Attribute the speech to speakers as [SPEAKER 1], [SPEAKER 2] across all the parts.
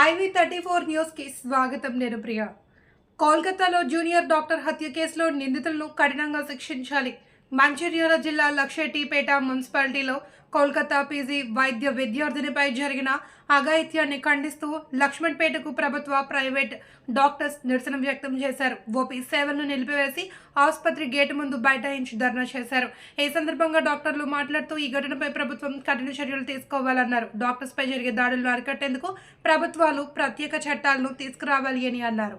[SPEAKER 1] Ivy thirty four న్యూస్కి స్వాగతం నేను ప్రియ. కోల్కతాలో జూనియర్ డాక్టర్ హత్య కేసులో నిందితులను కఠినంగా శిక్షించాలి. మంచిర్యాల జిల్లా లక్షెట్టిపేట మున్సిపాలిటీలో కోల్కతా పీజీ వైద్య విద్యార్థినిపై జరిగిన అఘాయిత్యాన్ని ఖండిస్తూ లక్ష్మణ్పేటకు ప్రభుత్వ ప్రైవేట్ డాక్టర్స్ నిరసన వ్యక్తం చేశారు. ఓపీ సేవలను నిలిపివేసి ఆసుపత్రి గేటు ముందు బైఠాయించి ధర్నా చేశారు. ఈ సందర్భంగా డాక్టర్లు మాట్లాడుతూ ఈ ఘటనపై ప్రభుత్వం కఠిన చర్యలు తీసుకోవాలన్నారు. డాక్టర్స్పై జరిగే దాడులను అరికట్టేందుకు ప్రభుత్వాలు ప్రత్యేక చట్టాలను తీసుకురావాలి అని అన్నారు.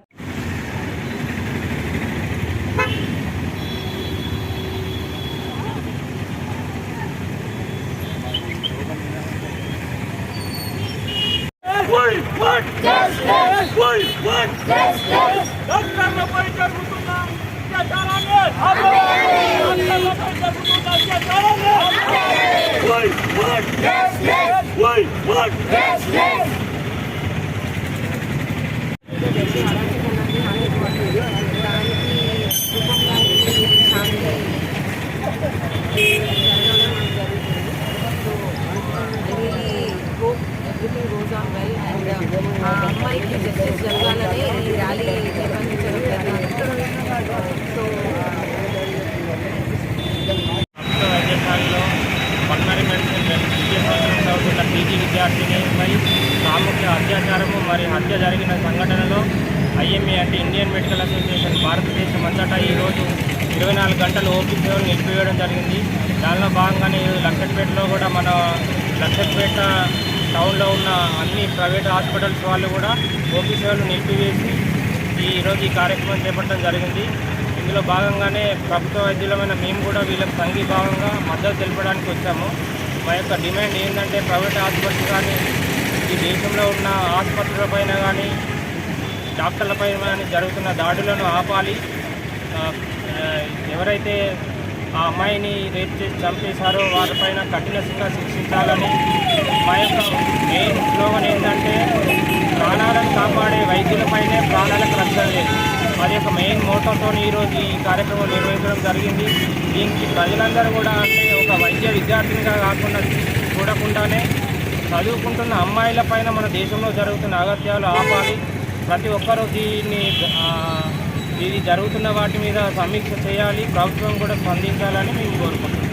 [SPEAKER 2] We want justice. We want justice. డాక్టర్లపై జరుగుతున్న అత్యాచారాన్ని డాక్టర్లపై జరుగుతున్న అత్యాచారాన్ని We want justice. We want justice.
[SPEAKER 3] ఆ అమ్మాయికి జస్టిస్ జరగాలని ఈ ర్యాలీ నిర్వహించడం జరిగింది సో
[SPEAKER 4] ప్రభుత్వ వైద్యశాలలో పల్మరీ మెడిసిన్ సంవత్సరం చదువుతున్న పీజీ విద్యార్థినిపై సామూహిక అత్యాచారము మరియు హత్య జరిగిన సంఘటనలో ఐఎంఏ అంటే ఇండియన్ మెడికల్ అసోసియేషన్ భారతదేశం అంతటా ఈరోజు ఇరవై నాలుగు గంటలు ఓపీ సేవలు నిలిపివేయడం జరిగింది దానిలో భాగంగానే ఈరోజు లక్షట్పేటలో కూడా మన లక్షపేట టౌన్లో ఉన్న అన్ని ప్రైవేట్ హాస్పిటల్స్ వాళ్ళు కూడా ఓపీ సేవలు నిలిపివేసి ఈరోజు ఈ కార్యక్రమం చేపట్టడం జరిగింది. ఇందులో భాగంగానే ప్రభుత్వ వైద్యులమైన మేము కూడా వీళ్ళకి సంఘీభావంగా మద్దతు తెలపడానికి వచ్చాము. మా యొక్క డిమాండ్ ఏంటంటే ప్రైవేట్ ఆసుపత్రి కానీ ఈ దేశంలో ఉన్న ఆసుపత్రులపైన కానీ డాక్టర్లపైన కానీ జరుగుతున్న దాడులను ఆపాలి. ఎవరైతే ఆ అమ్మాయిని రేప్ చేసి చంపేశారో. వారిపైన కఠినంగా శిక్షించాలని మా యొక్క మెయిన్ స్లోగన్ ఏంటంటే ప్రాణాలను కాపాడే వైద్యులపైనే ప్రాణాలకు రక్షణ లేదు. అది యొక్క మెయిన్ మోటోతో ఈరోజు ఈ కార్యక్రమం నిర్వహించడం జరిగింది. దీనికి ప్రజలందరూ కూడా అంటే ఒక వైద్య విద్యార్థినిగా కాకుండా చూడకుండానే చదువుకుంటున్న అమ్మాయిల పైన మన దేశంలో జరుగుతున్న అగత్యాలు ఆపాలి. ప్రతి ఒక్కరూ దీన్ని ఇది జరుగుతున్న వాటి మీద సమీక్ష చేయాలి ప్రభుత్వం కూడా స్పందించాలని మేము కోరుకుంటున్నాం.